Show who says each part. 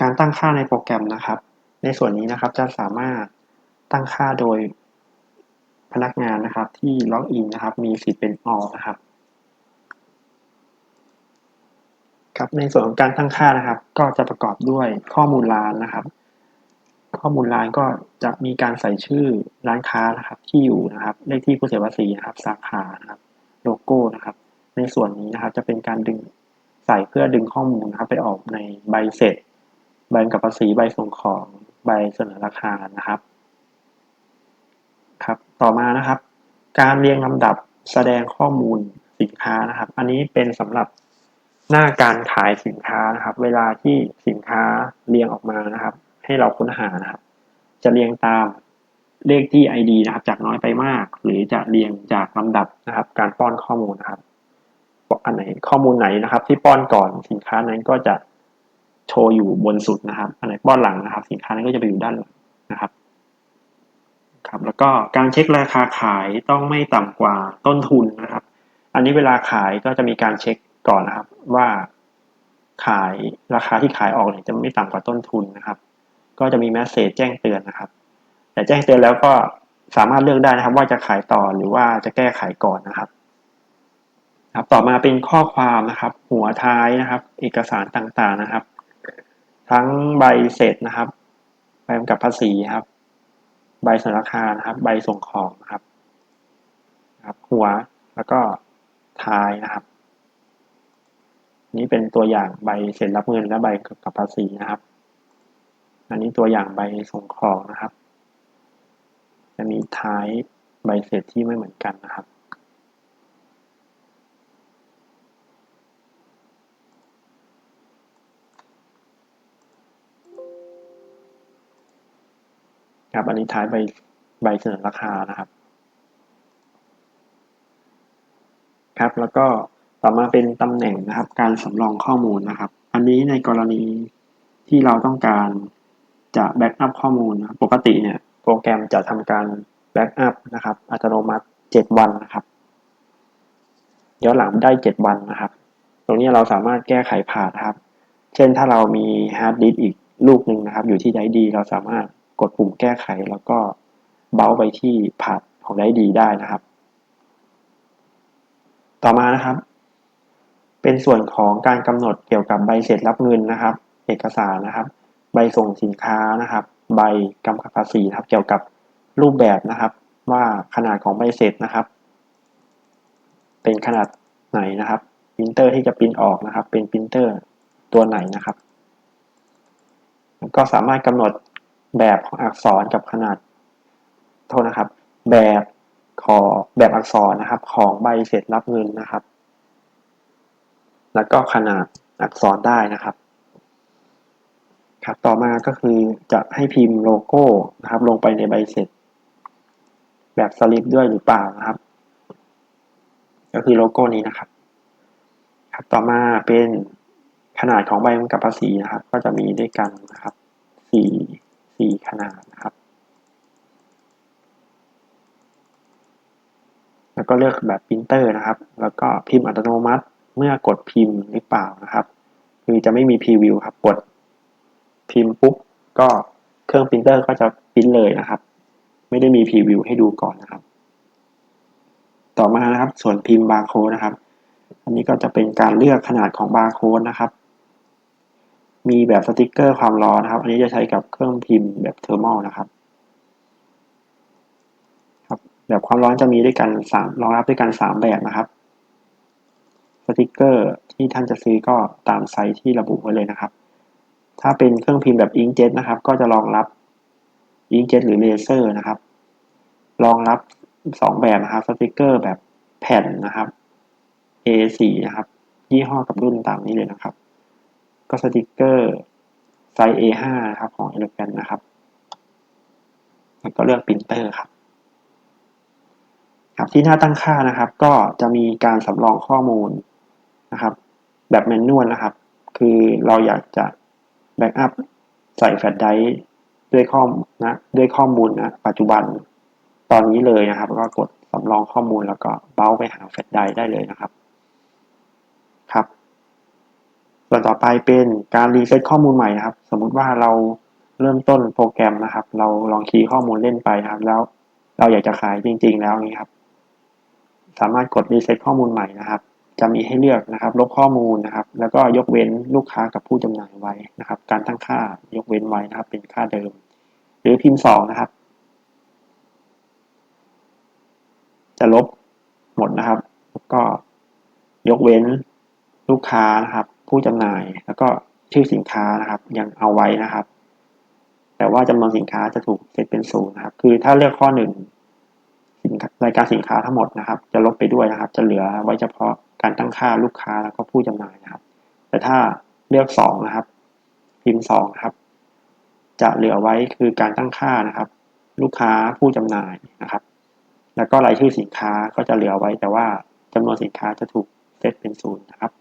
Speaker 1: การตั้งค่าในโปรแกรมนะครับ ในส่วนนี้นะครับจะสามารถตั้งค่าโดยพนักงานนะครับที่ล็อกอินนะครับ มีสิทธิ์เป็น all นะครับครับในส่วนของการตั้งค่านะครับ ก็จะประกอบด้วยข้อมูลร้านนะครับ ข้อมูลร้านก็จะมีการใส่ชื่อร้านค้านะครับ ที่อยู่นะครับเลขที่ผู้เสียภาษีนะครับสาขานะครับโลโก้นะครับ ในส่วนนี้นะครับจะเป็นการดึงใส่เพื่อดึงข้อมูลนะครับ ไปออกในใบเสร็จ ใบกับภาษีใบส่งของใบเสนอราคานะครับ ครับ ต่อมานะครับ การเรียงลำดับแสดงข้อมูลสินค้านะครับ อันนี้เป็นสำหรับหน้าการขายสินค้านะครับ เวลาที่สินค้าเรียงออกมานะครับ ให้เราค้นหานะครับ จะเรียงตามเลขที่ ID นะครับ จากน้อยไปมาก หรือจะเรียงจากลำดับนะครับ การป้อนข้อมูลนะครับอันไหนข้อมูลไหนนะครับ ที่ป้อนก่อนสินค้านั้นก็จะ ว์อยู่บนสุดนะครับ อันไหนป้อนหลังนะครับ สินค้านั้นก็จะไปอยู่ด้านหลังนะครับครับ แล้วก็การเช็คราคาขายต้องไม่ต่ำกว่าต้นทุนนะครับ อันนี้เวลาขายก็จะมีการเช็คก่อนนะครับ ว่าขายราคาที่ขายออกเนี่ยจะไม่ต่ำกว่าต้นทุนนะครับ ก็จะมีแมสเซจแจ้งเตือนนะครับ แต่แจ้งเตือนแล้วก็สามารถเลือกได้นะครับ ว่าจะขายต่อหรือว่าจะแก้ไขก่อนนะครับครับ ต่อมาเป็นข้อความนะครับ หัวท้ายนะครับ เอกสารต่างๆนะครับ ทั้งใบเสร็จนะครับใบกำกับภาษีครับ ใบสนราคานะครับ ใบส่งของนะครับครับ หัวแล้วก็ท้ายนะครับ นี้เป็นตัวอย่างใบเสร็จรับเงินและใบกำกับภาษีนะครับ อันนี้ตัวอย่างใบส่งของนะครับ จะมีท้ายใบเสร็จที่ไม่เหมือนกันนะครับ ครับอันนี้ท้ายใบใบเสนอราคานะครับ ครับแล้วก็ต่อมาเป็นตำแหน่งนะครับ การสำรองข้อมูลนะครับ อันนี้ในกรณีที่เราต้องการจะแบ็กอัพข้อมูลนะปกติเนี่ยโปรแกรมจะทำการแบ็กอัพนะครับอัตโนมัติ 7 วันนะครับย้อนหลังได้ 7 วันนะครับ ตรงนี้เราสามารถแก้ไขผ่านครับ เช่นถ้าเรามีฮาร์ดดิสก์อีกลูกหนึ่งนะครับ อยู่ที่ไดดี เราสามารถ กดปุ่มแก้ไข แล้วก็เบาไปที่พาร์ทของไดดีได้นะครับ ต่อมานะครับ เป็นส่วนของการกำหนดเกี่ยวกับใบเสร็จรับเงินนะครับ เอกสารนะครับ ใบส่งสินค้านะครับ ใบกำกับภาษีนะครับ เกี่ยวกับรูปแบบนะครับ ว่าขนาดของใบเสร็จนะครับ เป็นขนาดไหนนะครับพิมพ์เตอร์ที่จะพิมพ์ออกนะครับ เป็นพิมพ์เตอร์ตัวไหนนะครับ ก็สามารถกำหนด แบบของอักษรกับขนาดโทษนะครับ แบบขอแบบอักษรนะครับ ของใบเสร็จรับเงินนะครับ แล้วก็ขนาดอักษรได้นะครับ ครับต่อมาก็คือจะให้พิมพ์โลโก้นะครับ ลงไปในใบเสร็จ แบบสลิปด้วยหรือเปล่านะครับ ก็คือโลโก้นี้นะครับ ครับต่อมาเป็นขนาดของใบกำกับภาษีนะครับ ก็จะมีด้วยกันนะครับสี่ สี่ขนาดนะครับ แล้วก็เลือกแบบพิมพ์เตอร์นะครับ แล้วก็พิมพ์อัตโนมัติเมื่อกดพิมพ์หรือเปล่านะครับ คือจะไม่มีพรีวิวครับ กดพิมพ์ปุ๊บก็เครื่องพิมพ์เตอร์ก็จะพิมพ์เลยนะครับ ไม่ได้มีพรีวิวให้ดูก่อนนะครับ ต่อมานะครับ ส่วนพิมพ์บาร์โค้ดนะครับ อันนี้ก็จะเป็นการเลือกขนาดของบาร์โค้ดนะครับ มีแบบสติกเกอร์ความร้อนนะครับ อันนี้จะใช้กับเครื่องพิมพ์แบบเทอร์มอลนะครับครับ แบบความร้อนจะมีด้วยกันสามรองรับด้วยกันสามแบบนะครับสติกเกอร์ที่ท่านจะซื้อก็ตามไซส์ที่ระบุไว้เลยนะครับ ถ้าเป็นเครื่องพิมพ์แบบอิงเจ็ตนะครับ ก็จะรองรับอิงเจ็ตหรือเลเซอร์นะครับ รองรับสองแบบนะครับสติกเกอร์แบบแผ่นนะครับ A4 นะครับ ยี่ห้อกับรุ่นตามนี้เลยนะครับ ก็สติกเกอร์ไซส์ A5 นะครับของ e l e g a n นะครับ แล้วก็เลือกปรินเตอร์ครับครับ ที่หน้าตั้งค่านะครับ ก็จะมีการสำรองข้อมูลนะครับ แบบแมนนวลนะครับ คือเราอยากจะแบ็กอัพใส่แฟลชไดร์ด้วยข้อนะด้วยข้อมูลนะปัจจุบันตอนนี้เลยนะครับ ก็กดสำรองข้อมูลแล้วก็เบ้าไปหาแฟลชไดร์ได้เลยนะครับ ครับ ส่วนต่อไปเป็นการรีเซ็ตข้อมูลใหม่นะครับ สมมุติว่าเราเริ่มต้นโปรแกรมนะครับ เราลองคีย์ข้อมูลเล่นไปนะครับ แล้วเราอยากจะขายจริง ๆ แล้วนี้ครับ สามารถกดรีเซ็ตข้อมูลใหม่นะครับ จะมีให้เลือกนะครับ ลบข้อมูลนะครับ แล้วก็ยกเว้นลูกค้ากับผู้จำหน่ายไว้นะครับ การตั้งค่ายกเว้นไว้นะครับ เป็นค่าเดิม หรือพิมพ์สองนะครับ จะลบหมดนะครับ แล้วก็ยกเว้น ลูกค้านะครับ ผู้จำหน่ายแล้วก็ชื่อสินค้านะครับ ยังเอาไว้นะครับ แต่ว่าจำนวนสินค้าจะถูกเซตเป็นศูนย์นะครับ คือถ้าเลือกข้อหนึ่งรายการสินค้าทั้งหมดนะครับ จะลบไปด้วยนะครับ จะเหลือไว้เฉพาะการตั้งค่าลูกค้าแล้วก็ผู้จำหน่ายนะครับ แต่ถ้าเลือกสองนะครับ พิมพ์สองนะครับ จะเหลือไว้คือการตั้งค่านะครับ ลูกค้าผู้จำหน่ายนะครับ แล้วก็รายชื่อสินค้าก็จะเหลือไว้ แต่ว่าจำนวนสินค้าจะถูกเซตเป็นศูนย์นะครับ